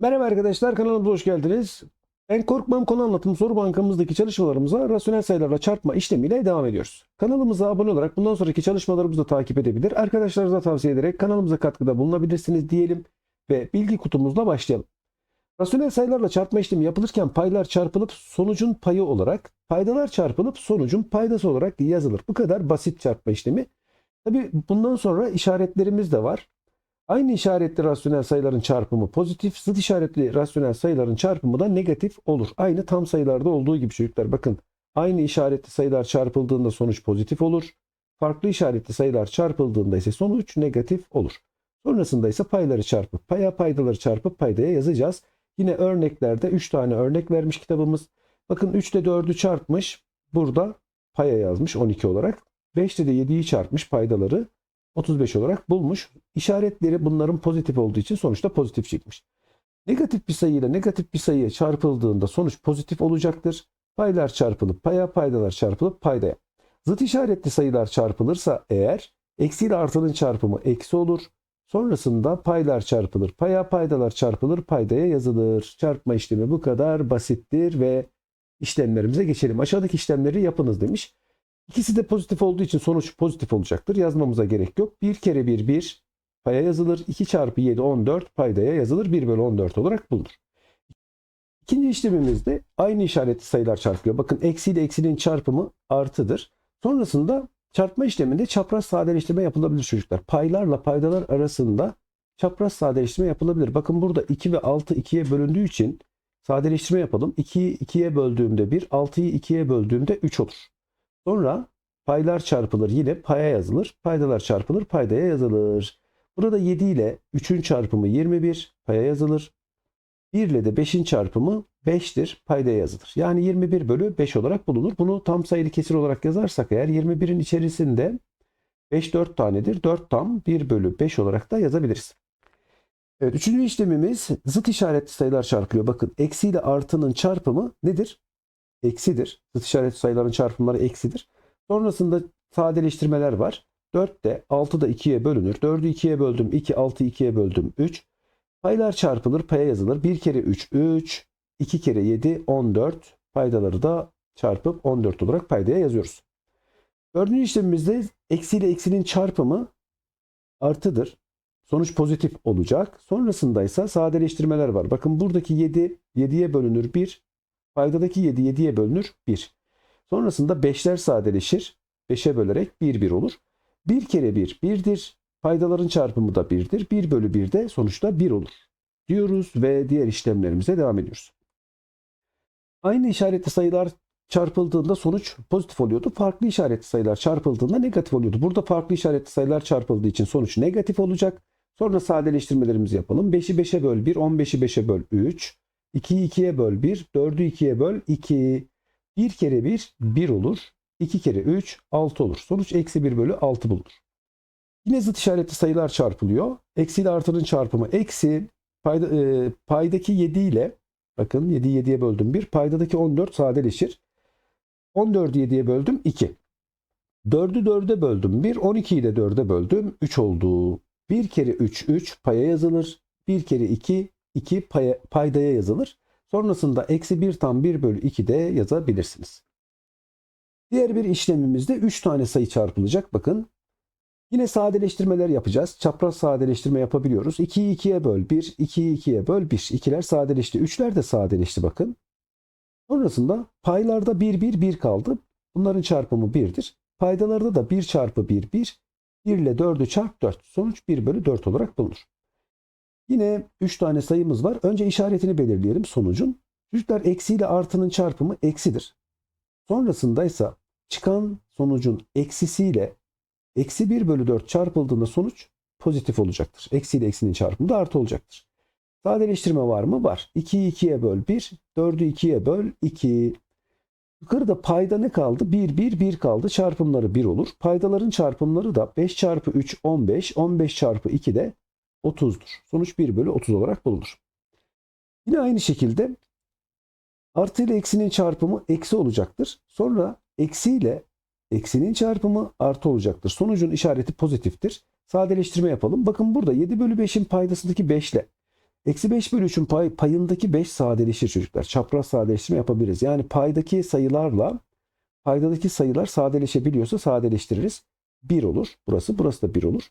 Merhaba arkadaşlar kanalımıza hoş geldiniz. Ben Korkmam konu anlatım soru bankamızdaki çalışmalarımıza rasyonel sayılarla çarpma işlemiyle devam ediyoruz. Kanalımıza abone olarak bundan sonraki çalışmalarımızı da takip edebilir. Arkadaşlarınıza tavsiye ederek kanalımıza katkıda bulunabilirsiniz diyelim ve bilgi kutumuzla başlayalım. Rasyonel sayılarla çarpma işlemi yapılırken paylar çarpılıp sonucun payı olarak, paydalar çarpılıp sonucun paydası olarak yazılır. Bu kadar basit çarpma işlemi. Tabi bundan sonra işaretlerimiz de var. Aynı işaretli rasyonel sayıların çarpımı pozitif, zıt işaretli rasyonel sayıların çarpımı da negatif olur. Aynı tam sayılarda olduğu gibi çocuklar bakın. Aynı işaretli sayılar çarpıldığında sonuç pozitif olur. Farklı işaretli sayılar çarpıldığında ise sonuç negatif olur. Sonrasında ise payları çarpıp paya paydaları çarpıp paydaya yazacağız. Yine örneklerde 3 tane örnek vermiş kitabımız. Bakın 3 ile 4'ü çarpmış. Burada paya yazmış 12 olarak. 5 ile de 7'yi çarpmış paydaları 35 olarak bulmuş. İşaretleri bunların pozitif olduğu için sonuçta pozitif çıkmış. Negatif bir sayıyla negatif bir sayıya çarpıldığında sonuç pozitif olacaktır. Paylar çarpılıp paya, paydalar çarpılıp paydaya. Zıt işaretli sayılar çarpılırsa eğer eksi ile artının çarpımı eksi olur. Sonrasında paylar çarpılır, paya, paydalar çarpılır, paydaya yazılır. Çarpma işlemi bu kadar basittir ve işlemlerimize geçelim. Aşağıdaki işlemleri yapınız demiş. İkisi de pozitif olduğu için sonuç pozitif olacaktır. Yazmamıza gerek yok. 1 kere 1 1 paya yazılır. 2 çarpı 7 14 paydaya yazılır. 1 bölü 14 olarak bulunur. İkinci işlemimizde aynı işaretli sayılar çarpılıyor. Bakın eksi ile eksinin çarpımı artıdır. Sonrasında çarpma işleminde çapraz sadeleştirme yapılabilir çocuklar. Paylarla paydalar arasında çapraz sadeleştirme yapılabilir. Bakın burada 2 ve 6 2'ye bölündüğü için sadeleştirme yapalım. 2'yi 2'ye böldüğümde 1, 6'yı 2'ye böldüğümde 3 olur. Sonra paylar çarpılır yine paya yazılır. Paydalar çarpılır paydaya yazılır. Burada 7 ile 3'ün çarpımı 21 paya yazılır. 1 ile de 5'in çarpımı 5'tir paydaya yazılır. Yani 21 bölü 5 olarak bulunur. Bunu tam sayılı kesir olarak yazarsak eğer 21'in içerisinde 5 4 tanedir. 4 tam 1 bölü 5 olarak da yazabiliriz. Evet, üçüncü işlemimiz zıt işaretli sayılar çarpılıyor. Bakın eksi ile artının çarpımı nedir? Eksidir. Zıt işaret sayıların çarpımları eksidir. Sonrasında sadeleştirmeler var. 4 de 6 da 2'ye bölünür. 4'ü 2'ye böldüm 2, 6'yı 2'ye böldüm 3. Paylar çarpılır, paya yazılır. 1 kere 3, 3. 2 kere 7, 14. Paydaları da çarpıp 14 olarak paydaya yazıyoruz. Dördüncü işlemimizde eksi ile eksinin çarpımı artıdır. Sonuç pozitif olacak. Sonrasında ise sadeleştirmeler var. Bakın buradaki 7, 7'ye bölünür 1. Paydadaki 7 7'ye bölünür 1. Sonrasında 5'ler sadeleşir. 5'e bölerek 1 1 olur. 1 kere 1 1'dir. Paydaların çarpımı da 1'dir. 1 bölü 1 de sonuçta 1 olur. Diyoruz ve diğer işlemlerimize devam ediyoruz. Aynı işaretli sayılar çarpıldığında sonuç pozitif oluyordu. Farklı işaretli sayılar çarpıldığında negatif oluyordu. Burada farklı işaretli sayılar çarpıldığı için sonuç negatif olacak. Sonra sadeleştirmelerimizi yapalım. 5'i 5'e böl 1, 15'i 5'e böl 3. 2'yi 2'ye böl 1, 4'ü 2'ye böl 2. 1 kere 1, 1 olur. 2 kere 3, 6 olur. Sonuç eksi 1 bölü 6 bulunur. Yine zıt işaretli sayılar çarpılıyor. Eksi ile artının çarpımı eksi payda, e, paydaki 7 ile bakın 7'yi 7'ye böldüm 1. Paydadaki 14 sadeleşir. 14'ü 7'ye böldüm 2. 4'ü 4'e böldüm 1. 12'yi de 4'e böldüm 3 oldu. 1 kere 3 3 paya yazılır. 1 kere 2 2 paya, paydaya yazılır. Sonrasında eksi 1 tam 1 bölü 2 de yazabilirsiniz. Diğer bir işlemimizde 3 tane sayı çarpılacak. Bakın yine sadeleştirmeler yapacağız. Çapraz sadeleştirme yapabiliyoruz. 2'yi 2'ye böl 1, 2'yi 2'ye böl 1. 2'ler sadeleşti. 3'ler de sadeleşti bakın. Sonrasında paylarda 1 1 1 kaldı. Bunların çarpımı 1'dir. Paydalarda da 1 çarpı 1 1. 1 ile 4'ü çarp 4. Sonuç 1 bölü 4 olarak bulunur. Yine 3 tane sayımız var. Önce işaretini belirleyelim sonucun. Çocuklar eksi ile artının çarpımı eksidir. Sonrasında ise çıkan sonucun eksisiyle eksi 1 bölü 4 çarpıldığında sonuç pozitif olacaktır. Eksi ile eksinin çarpımı da artı olacaktır. Sadeleştirme var mı? Var. 2'yi 2'ye böl 1, 4'ü 2'ye böl 2. Yukarıda payda ne kaldı? 1, 1, 1 kaldı. Çarpımları 1 olur. Paydaların çarpımları da 5 çarpı 3, 15. 15 çarpı 2 de 30'dur. Sonuç 1 bölü 30 olarak bulunur. Yine aynı şekilde artı ile eksinin çarpımı eksi olacaktır. Sonra eksi ile eksinin çarpımı artı olacaktır. Sonucun işareti pozitiftir. Sadeleştirme yapalım. Bakın burada 7 bölü 5'in paydasındaki 5 ile Eksi 5 bölü 3'ün pay, payındaki 5 sadeleşir çocuklar. Çapraz sadeleştirme yapabiliriz. Yani paydaki sayılarla paydadaki sayılar sadeleşebiliyorsa sadeleştiririz. 1 olur. Burası, burası da 1 olur.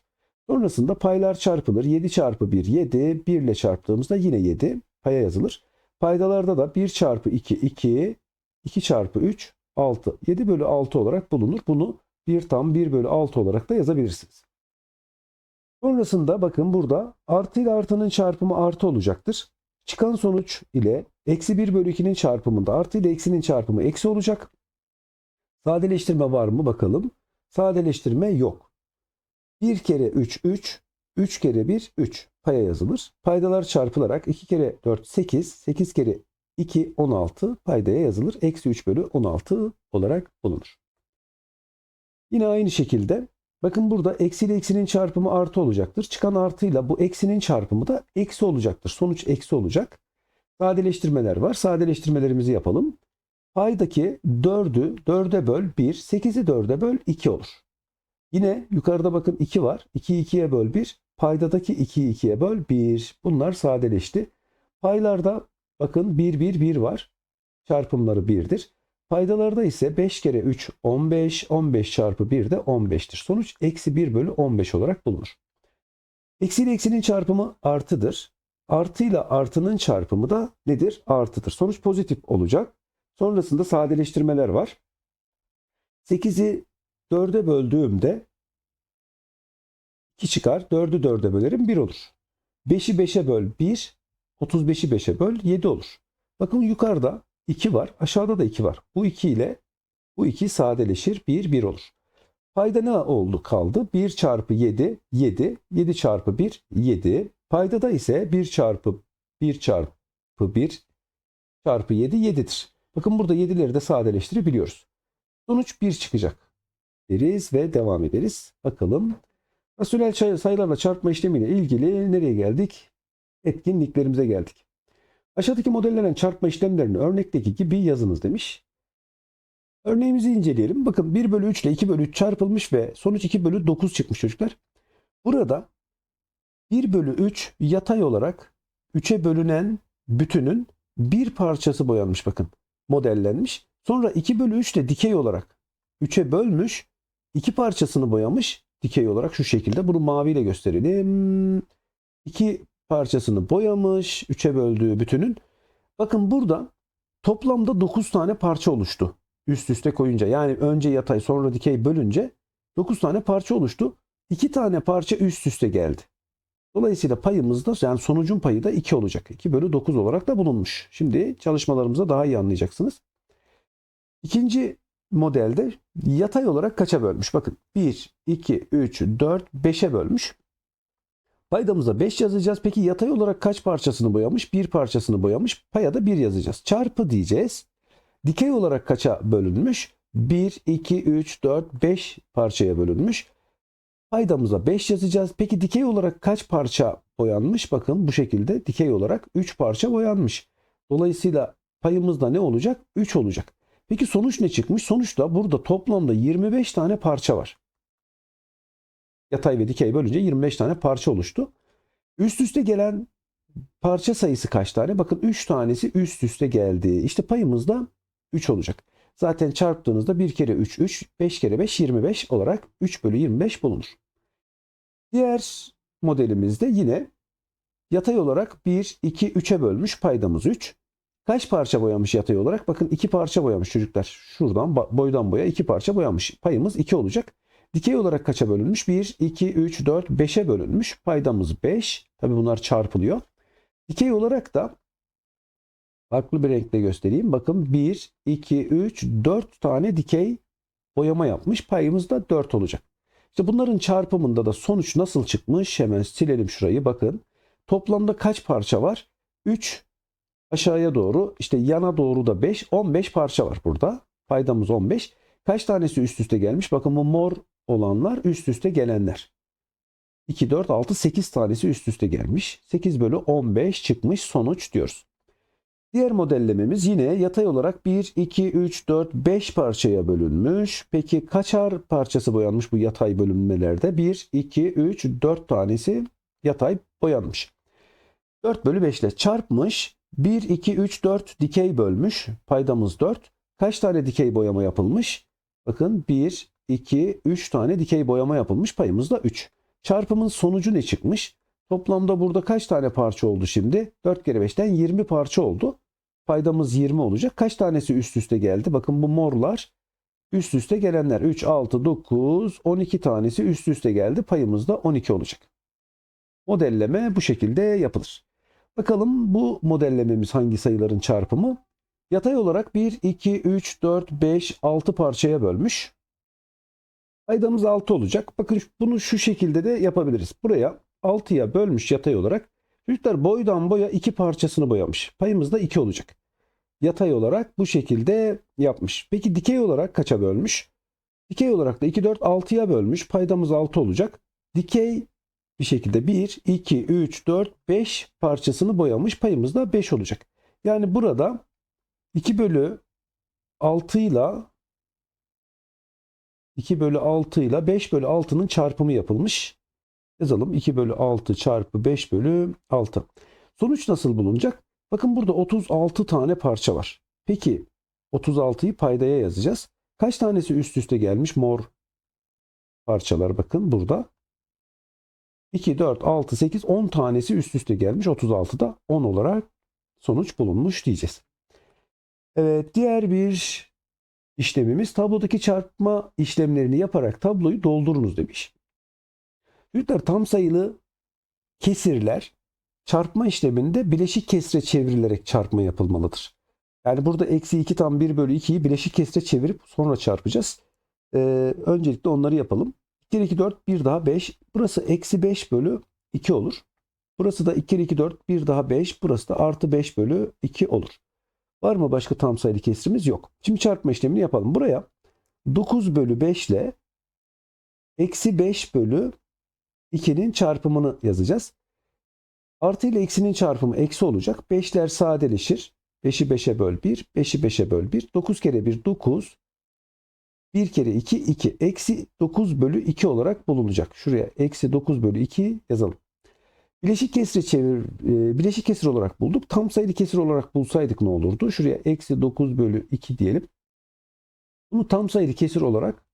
Sonrasında paylar çarpılır. 7 çarpı 1 7. 1 ile çarptığımızda yine 7 paya yazılır. Paydalarda da 1 çarpı 2 2. 2 çarpı 3 6. 7 bölü 6 olarak bulunur. Bunu 1 tam 1 bölü 6 olarak da yazabilirsiniz. Sonrasında bakın burada artı ile artının çarpımı artı olacaktır. Çıkan sonuç ile eksi 1 bölü 2'nin çarpımında artı ile eksinin çarpımı eksi olacak. Sadeleştirme var mı bakalım. Sadeleştirme yok. 1 kere 3 3, 3 kere 1 3 paya yazılır. Paydalar çarpılarak 2 kere 4 8, 8 kere 2 16 paydaya yazılır. Eksi 3 bölü 16 olarak bulunur. Yine aynı şekilde bakın burada eksi ile eksinin çarpımı artı olacaktır. Çıkan artıyla bu eksinin çarpımı da eksi olacaktır. Sonuç eksi olacak. Sadeleştirmeler var. Sadeleştirmelerimizi yapalım. Paydaki 4'ü 4'e böl 1, 8'i 4'e böl 2 olur. Yine yukarıda bakın 2 var. 2'yi 2'ye böl 1. Paydadaki 2'yi 2'ye böl 1. Bunlar sadeleşti. Paylarda bakın 1 1 1 var. Çarpımları 1'dir. Paydalarda ise 5 kere 3 15. 15 çarpı 1 de 15'tir. Sonuç eksi 1 bölü 15 olarak bulunur. Eksi ile eksinin çarpımı artıdır. Artı ile artının çarpımı da nedir? Artıdır. Sonuç pozitif olacak. Sonrasında sadeleştirmeler var. 8'i 4'e böldüğümde 2 çıkar. 4'ü 4'e bölerim 1 olur. 5'i 5'e böl 1. 35'i 5'e böl 7 olur. Bakın yukarıda 2 var. Aşağıda da 2 var. Bu 2 ile bu 2 sadeleşir. 1 1 olur. Payda ne oldu kaldı? 1 çarpı 7 7. 7 çarpı 1 7. Paydada ise 1 çarpı 1 çarpı 1 çarpı 7 7'dir. Bakın burada 7'leri de sadeleştirebiliyoruz. Sonuç 1 çıkacak deriz ve devam ederiz. Bakalım. Rasyonel sayılarla çarpma işlemiyle ilgili nereye geldik? Etkinliklerimize geldik. Aşağıdaki modellenen çarpma işlemlerini örnekteki gibi yazınız demiş. Örneğimizi inceleyelim. Bakın 1 bölü 3 ile 2 bölü 3 çarpılmış ve sonuç 2 bölü 9 çıkmış çocuklar. Burada 1 bölü 3 yatay olarak 3'e bölünen bütünün bir parçası boyanmış bakın. Modellenmiş. Sonra 2 bölü 3 de dikey olarak 3'e bölmüş. İki parçasını boyamış. Dikey olarak şu şekilde. Bunu maviyle gösterelim. İki parçasını boyamış. 3'e böldüğü bütünün. Bakın burada toplamda 9 tane parça oluştu. Üst üste koyunca. Yani önce yatay sonra dikey bölünce 9 tane parça oluştu. 2 tane parça üst üste geldi. Dolayısıyla payımız da yani sonucun payı da 2 olacak. 2 bölü 9 olarak da bulunmuş. Şimdi çalışmalarımızda daha iyi anlayacaksınız. İkinci modelde yatay olarak kaça bölmüş? Bakın 1, 2, 3, 4, 5'e bölmüş. Paydamıza 5 yazacağız. Peki yatay olarak kaç parçasını boyamış? Bir parçasını boyamış. Paya da 1 yazacağız. Çarpı diyeceğiz. Dikey olarak kaça bölünmüş? 1, 2, 3, 4, 5 parçaya bölünmüş. Paydamıza 5 yazacağız. Peki dikey olarak kaç parça boyanmış? Bakın bu şekilde dikey olarak 3 parça boyanmış. Dolayısıyla payımızda ne olacak? 3 olacak. Peki sonuç ne çıkmış? Sonuçta burada toplamda 25 tane parça var. Yatay ve dikey bölünce 25 tane parça oluştu. Üst üste gelen parça sayısı kaç tane? Bakın 3 tanesi üst üste geldi. İşte payımız da 3 olacak. Zaten çarptığınızda 1 kere 3 3, 5 kere 5 25 olarak 3 bölü 25 bulunur. Diğer modelimizde yine yatay olarak 1, 2, 3'e bölmüş paydamız 3. Kaç parça boyamış yatay olarak? Bakın iki parça boyamış çocuklar. Şuradan boydan boya iki parça boyamış. Payımız 2 olacak. Dikey olarak kaça bölünmüş? 1, 2, 3, 4, 5'e bölünmüş. Paydamız 5. Tabi bunlar çarpılıyor. Dikey olarak da farklı bir renkle göstereyim. Bakın 1, 2, 3, 4 tane dikey boyama yapmış. Payımız da 4 olacak. İşte bunların çarpımında da sonuç nasıl çıkmış? Hemen silelim şurayı bakın. Toplamda kaç parça var? 3, aşağıya doğru işte yana doğru da 5 15 parça var burada. Paydamız 15. Kaç tanesi üst üste gelmiş? Bakın bu mor olanlar üst üste gelenler. 2, 4, 6, 8 tanesi üst üste gelmiş. 8 bölü 15 çıkmış sonuç diyoruz. Diğer modellememiz yine yatay olarak 1, 2, 3, 4, 5 parçaya bölünmüş. Peki kaçar parçası boyanmış bu yatay bölünmelerde? 1, 2, 3, 4 tanesi yatay boyanmış. 4 bölü 5 ile çarpmış. 1, 2, 3, 4 dikey bölmüş. Paydamız 4. Kaç tane dikey boyama yapılmış? Bakın 1, 2, 3 tane dikey boyama yapılmış. Payımız da 3. Çarpımın sonucu ne çıkmış? Toplamda burada kaç tane parça oldu şimdi? 4 kere 5'ten 20 parça oldu. Paydamız 20 olacak. Kaç tanesi üst üste geldi? Bakın bu morlar üst üste gelenler. 3, 6, 9, 12 tanesi üst üste geldi. Payımız da 12 olacak. Modelleme bu şekilde yapılır. Bakalım bu modellememiz hangi sayıların çarpımı? Yatay olarak 1, 2, 3, 4, 5, 6 parçaya bölmüş. Paydamız 6 olacak. Bakın bunu şu şekilde de yapabiliriz. Buraya 6'ya bölmüş yatay olarak. Çocuklar boydan boya 2 parçasını boyamış. Payımız da 2 olacak. Yatay olarak bu şekilde yapmış. Peki dikey olarak kaça bölmüş? Dikey olarak da 2, 4, 6'ya bölmüş. Paydamız 6 olacak. Dikey bir şekilde 1, 2, 3, 4, 5 parçasını boyamış. Payımız da 5 olacak. Yani burada 2 bölü 6 ile 2 bölü 6 ile 5 bölü 6'nın çarpımı yapılmış. Yazalım 2 bölü 6 çarpı 5 bölü 6. Sonuç nasıl bulunacak? Bakın burada 36 tane parça var. Peki 36'yı paydaya yazacağız. Kaç tanesi üst üste gelmiş? Mor parçalar bakın burada. 2, 4, 6, 8, 10 tanesi üst üste gelmiş. 36'da 10 olarak sonuç bulunmuş diyeceğiz. Evet diğer bir işlemimiz tablodaki çarpma işlemlerini yaparak tabloyu doldurunuz demiş. Çocuklar tam sayılı kesirler çarpma işleminde bileşik kesre çevrilerek çarpma yapılmalıdır. Yani burada eksi 2 tam 1 bölü 2'yi bileşik kesre çevirip sonra çarpacağız. Ee, öncelikle onları yapalım. 2 kere 2 4 bir daha 5. Burası eksi 5 bölü 2 olur. Burası da 2 kere 2 4 bir daha 5. Burası da artı 5 bölü 2 olur. Var mı başka tam sayılı kesrimiz? Yok. Şimdi çarpma işlemini yapalım. Buraya 9 bölü 5 ile eksi 5 bölü 2'nin çarpımını yazacağız. Artı ile eksinin çarpımı eksi olacak. 5'ler sadeleşir. 5'i 5'e böl 1. 5'i 5'e böl 1. 9 kere 1 9. 1 kere 2 2. Eksi 9 bölü 2 olarak bulunacak. Şuraya eksi 9 bölü 2 yazalım. Bileşik kesri çevir, e, bileşik kesir olarak bulduk. Tam sayılı kesir olarak bulsaydık ne olurdu? Şuraya eksi 9 bölü 2 diyelim. Bunu tam sayılı kesir olarak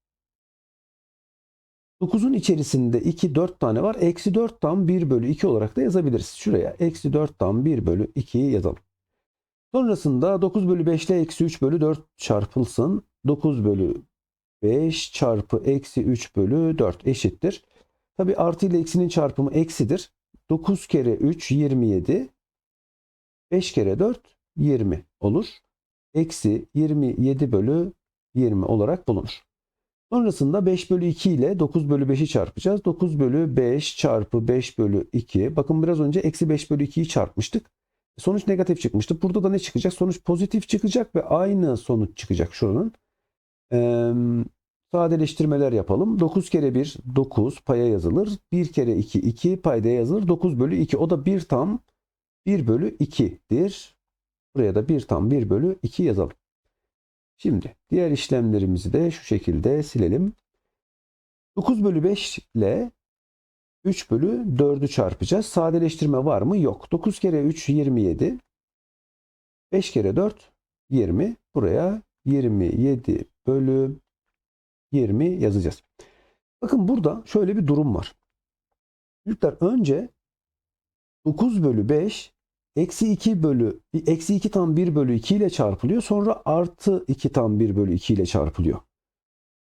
9'un içerisinde 2, 4 tane var. Eksi 4 tam 1 bölü 2 olarak da yazabiliriz. Şuraya eksi 4 tam 1 bölü 2'yi yazalım. Sonrasında 9 bölü 5 ile eksi 3 bölü 4 çarpılsın. 9 bölü 5 çarpı eksi 3 bölü 4 eşittir. Tabi artı ile eksinin çarpımı eksidir. 9 kere 3 27. 5 kere 4 20 olur. Eksi 27 bölü 20 olarak bulunur. Sonrasında 5 bölü 2 ile 9 bölü 5'i çarpacağız. 9 bölü 5 çarpı 5 bölü 2. Bakın biraz önce eksi 5 bölü 2'yi çarpmıştık. Sonuç negatif çıkmıştı. Burada da ne çıkacak? Sonuç pozitif çıkacak ve aynı sonuç çıkacak şuranın. Sadeleştirmeler yapalım. 9 kere 1 9 paya yazılır. 1 kere 2 2 payda yazılır. 9 bölü 2 o da 1 tam 1 bölü 2'dir. Buraya da 1 tam 1 bölü 2 yazalım. Şimdi diğer işlemlerimizi de şu şekilde silelim. 9 bölü 5 ile 3 bölü 4'ü çarpacağız. Sadeleştirme var mı? Yok. 9 kere 3 27. 5 kere 4 20. Buraya 27 bölü 20 yazacağız. Bakın burada şöyle bir durum var. Çocuklar önce 9 bölü 5 eksi 2 bölü eksi 2 tam 1 bölü 2 ile çarpılıyor. Sonra artı 2 tam 1 bölü 2 ile çarpılıyor.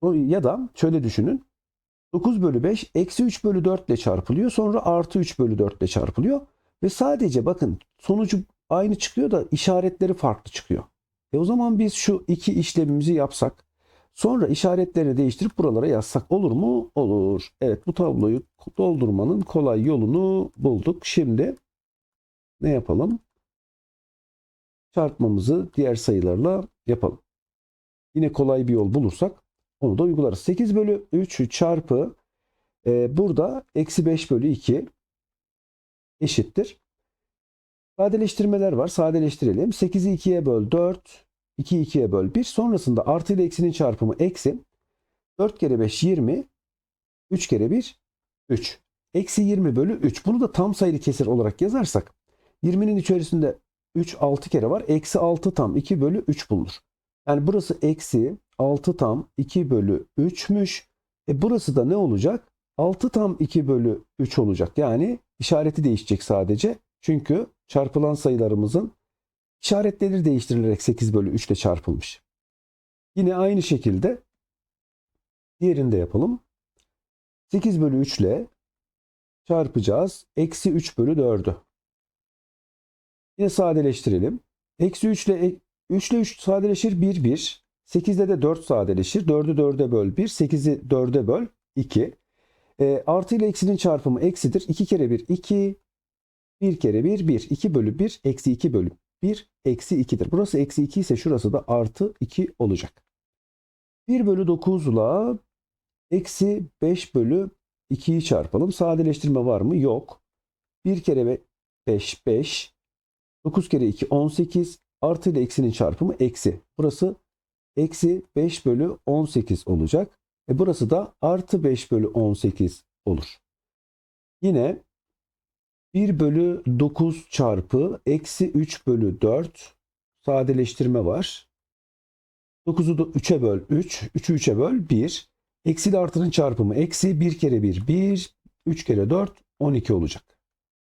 Ya da şöyle düşünün. 9 bölü 5 eksi 3 bölü 4 ile çarpılıyor. Sonra artı 3 bölü 4 ile çarpılıyor. Ve sadece bakın sonucu aynı çıkıyor da işaretleri farklı çıkıyor. E o zaman biz şu iki işlemimizi yapsak sonra işaretlerini değiştirip buralara yazsak olur mu? Olur. Evet bu tabloyu doldurmanın kolay yolunu bulduk. Şimdi ne yapalım? Çarpmamızı diğer sayılarla yapalım. Yine kolay bir yol bulursak onu da uygularız. 8 bölü 3 çarpı e, burada eksi 5 bölü 2 eşittir. Sadeleştirmeler var. Sadeleştirelim. 8'i 2'ye böl 4. 2'yi 2'ye böl 1. Sonrasında artı ile eksinin çarpımı eksi. 4 kere 5 20. 3 kere 1 3. Eksi 20 bölü 3. Bunu da tam sayılı kesir olarak yazarsak 20'nin içerisinde 3 6 kere var. Eksi 6 tam 2 bölü 3 bulunur. Yani burası eksi 6 tam 2 bölü 3'müş. E burası da ne olacak? 6 tam 2 bölü 3 olacak. Yani işareti değişecek sadece. Çünkü çarpılan sayılarımızın işaretleri değiştirilerek 8 bölü 3 ile çarpılmış. Yine aynı şekilde diğerini de yapalım. 8 bölü 3 ile çarpacağız. Eksi 3 bölü 4'ü. Yine sadeleştirelim. Eksi 3 ile 3 ile 3 sadeleşir 1 1. 8 ile de 4 sadeleşir. 4'ü 4'e böl 1. 8'i 4'e böl 2. E, artı ile eksinin çarpımı eksidir. 2 kere 1 2. 1 kere 1 1. 2 bölü 1 eksi 2 bölü 1 eksi 2'dir. Burası eksi 2 ise şurası da artı 2 olacak. 1 bölü 9 ile eksi 5 bölü 2'yi çarpalım. Sadeleştirme var mı? Yok. 1 kere 5 5. 9 kere 2 18. Artı ile eksinin çarpımı eksi. Burası eksi 5 bölü 18 olacak. E burası da artı 5 bölü 18 olur. Yine 1 bölü 9 çarpı eksi 3 bölü 4 sadeleştirme var. 9'u da 3'e böl 3. 3'ü 3'e böl 1. Eksi ile artının çarpımı eksi 1 kere 1 1. 3 kere 4 12 olacak.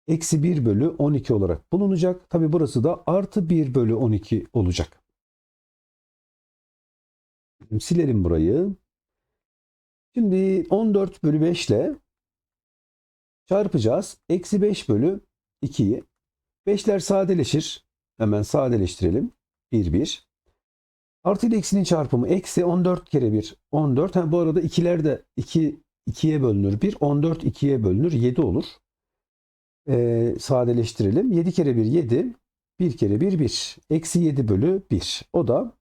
Eksi 1 bölü 12 olarak bulunacak. Tabi burası da artı 1 bölü 12 olacak. Silelim burayı. Şimdi 14 bölü 5 ile çarpacağız. Eksi 5 bölü 2'yi. 5'ler sadeleşir. Hemen sadeleştirelim. 1 1. Artı ile eksinin çarpımı eksi 14 kere 1 14. Ha, bu arada ikiler de 2 2'ye bölünür 1. 14 2'ye bölünür 7 olur. Ee, sadeleştirelim. 7 kere 1 7. 1 kere 1 1. Eksi 7 bölü 1. O da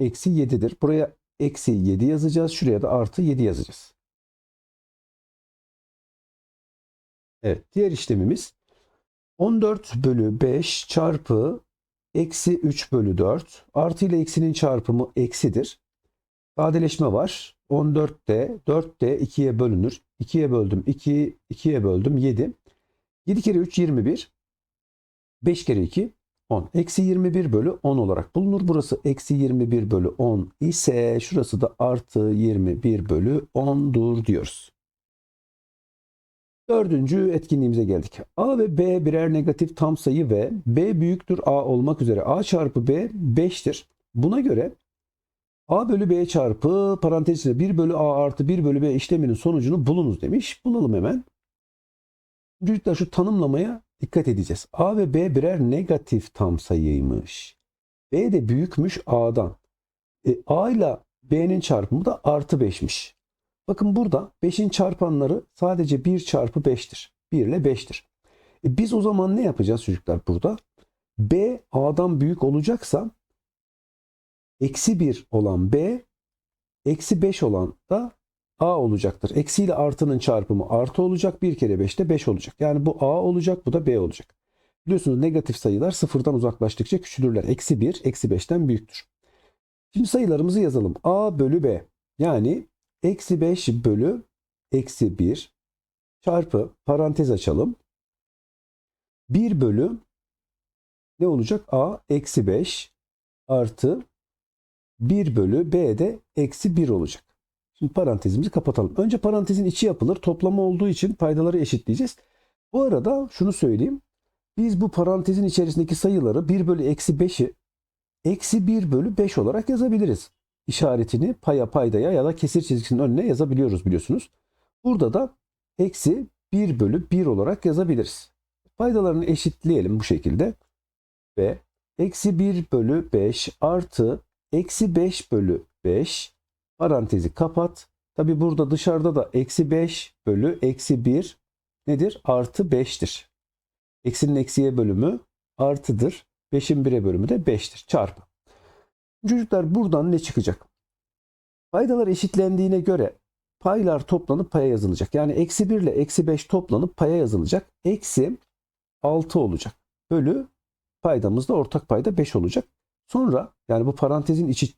eksi 7'dir. Buraya eksi 7 yazacağız. Şuraya da artı 7 yazacağız. Evet. Diğer işlemimiz 14 bölü 5 çarpı eksi 3 bölü 4 artı ile eksinin çarpımı eksidir. Sadeleşme var. 14'te 4'te 2'ye bölünür. 2'ye böldüm 2, 2'ye böldüm 7. 7 kere 3 21. 5 kere 2 10. Eksi 21 bölü 10 olarak bulunur. Burası eksi 21 bölü 10 ise şurası da artı 21 bölü 10'dur diyoruz. Dördüncü etkinliğimize geldik. A ve B birer negatif tam sayı ve B büyüktür A olmak üzere A çarpı B 5'tir. Buna göre A bölü B çarpı parantez içinde 1 bölü A artı 1 bölü B işleminin sonucunu bulunuz demiş. Bulalım hemen. Çocuklar şu tanımlamaya dikkat edeceğiz. A ve B birer negatif tam sayıymış. B de büyükmüş A'dan. E, A ile B'nin çarpımı da artı 5'miş. Bakın burada 5'in çarpanları sadece 1 çarpı 5'tir. 1 ile 5'tir. E biz o zaman ne yapacağız çocuklar burada? B A'dan büyük olacaksa eksi 1 olan B eksi 5 olan da A olacaktır. Eksi ile artının çarpımı artı olacak. 1 kere 5 de 5 olacak. Yani bu A olacak bu da B olacak. Biliyorsunuz negatif sayılar sıfırdan uzaklaştıkça küçülürler. Eksi 1 eksi 5'ten büyüktür. Şimdi sayılarımızı yazalım. A bölü B yani Eksi 5 bölü eksi 1 çarpı parantez açalım. 1 bölü ne olacak? A eksi 5 artı 1 bölü B de eksi 1 olacak. Şimdi parantezimizi kapatalım. Önce parantezin içi yapılır. Toplama olduğu için paydaları eşitleyeceğiz. Bu arada şunu söyleyeyim. Biz bu parantezin içerisindeki sayıları 1 bölü eksi 5'i eksi 1 bölü 5 olarak yazabiliriz işaretini paya paydaya ya da kesir çizgisinin önüne yazabiliyoruz biliyorsunuz. Burada da eksi 1 bölü 1 olarak yazabiliriz. Paydalarını eşitleyelim bu şekilde. Ve eksi 1 bölü 5 artı eksi 5 bölü 5 parantezi kapat. Tabi burada dışarıda da eksi 5 bölü eksi 1 nedir? Artı 5'tir. Eksinin eksiye bölümü artıdır. 5'in 1'e bölümü de 5'tir. Çarpı. Çocuklar buradan ne çıkacak? Paydalar eşitlendiğine göre paylar toplanıp paya yazılacak. Yani eksi 1 ile eksi 5 toplanıp paya yazılacak. Eksi 6 olacak. Bölü paydamız da ortak payda 5 olacak. Sonra yani bu parantezin içi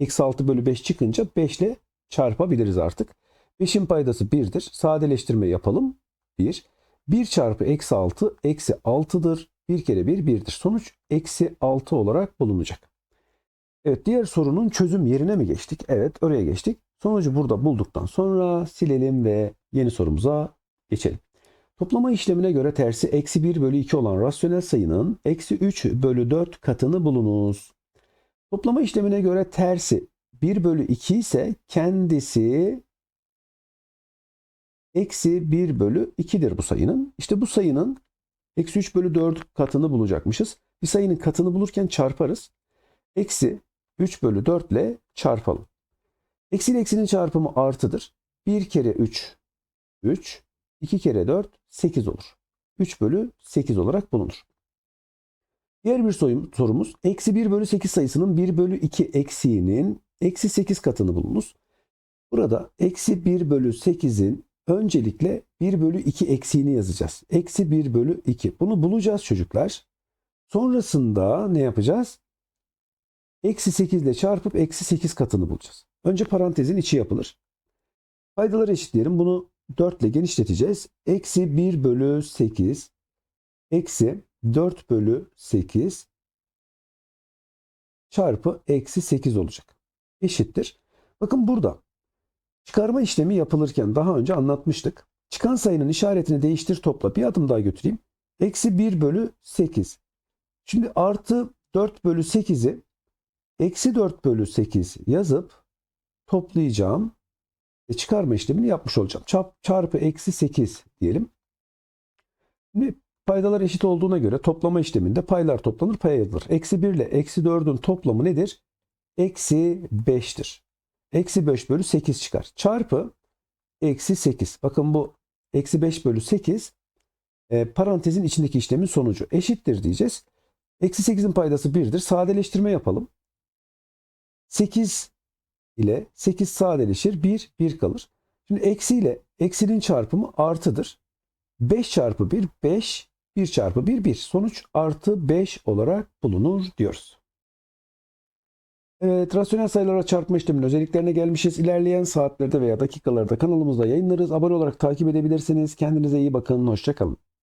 eksi 6 bölü 5 çıkınca 5 ile çarpabiliriz artık. 5'in paydası 1'dir. Sadeleştirme yapalım. 1. 1 çarpı eksi 6 eksi 6'dır. 1 kere 1 1'dir. Sonuç eksi 6 olarak bulunacak. Evet diğer sorunun çözüm yerine mi geçtik? Evet oraya geçtik. Sonucu burada bulduktan sonra silelim ve yeni sorumuza geçelim. Toplama işlemine göre tersi eksi 1 bölü 2 olan rasyonel sayının eksi 3 bölü 4 katını bulunuz. Toplama işlemine göre tersi 1 bölü 2 ise kendisi eksi 1 bölü 2'dir bu sayının. İşte bu sayının eksi 3 bölü 4 katını bulacakmışız. Bir sayının katını bulurken çarparız. Eksi 3 bölü 4 ile çarpalım. Eksi ile eksinin çarpımı artıdır. 1 kere 3 3, 2 kere 4 8 olur. 3 bölü 8 olarak bulunur. Diğer bir sorumuz eksi 1 bölü 8 sayısının 1 bölü 2 eksiğinin eksi 8 katını bulunuz. Burada eksi 1 bölü 8'in öncelikle 1 bölü 2 eksiğini yazacağız. Eksi 1 bölü 2. Bunu bulacağız çocuklar. Sonrasında ne yapacağız? Eksi 8 ile çarpıp eksi 8 katını bulacağız. Önce parantezin içi yapılır. Paydaları eşitleyelim. Bunu 4 ile genişleteceğiz. Eksi 1 bölü 8 eksi 4 bölü 8 çarpı eksi 8 olacak. Eşittir. Bakın burada çıkarma işlemi yapılırken daha önce anlatmıştık. Çıkan sayının işaretini değiştir topla. Bir adım daha götüreyim. Eksi 1 bölü 8. Şimdi artı 4 bölü 8'i eksi 4 bölü 8 yazıp toplayacağım. ve çıkarma işlemini yapmış olacağım. Çarp, çarpı eksi 8 diyelim. Şimdi paydalar eşit olduğuna göre toplama işleminde paylar toplanır paya yazılır. Eksi 1 ile eksi 4'ün toplamı nedir? Eksi 5'tir. Eksi 5 bölü 8 çıkar. Çarpı eksi 8. Bakın bu eksi 5 bölü 8 e, parantezin içindeki işlemin sonucu. Eşittir diyeceğiz. Eksi 8'in paydası 1'dir. Sadeleştirme yapalım. 8 ile 8 sadeleşir. 1, 1 kalır. Şimdi eksi ile eksinin çarpımı artıdır. 5 çarpı 1, 5. 1 çarpı 1, 1. Sonuç artı 5 olarak bulunur diyoruz. Evet, rasyonel sayılara çarpma işleminin özelliklerine gelmişiz. İlerleyen saatlerde veya dakikalarda kanalımızda yayınlarız. Abone olarak takip edebilirsiniz. Kendinize iyi bakın. Hoşçakalın.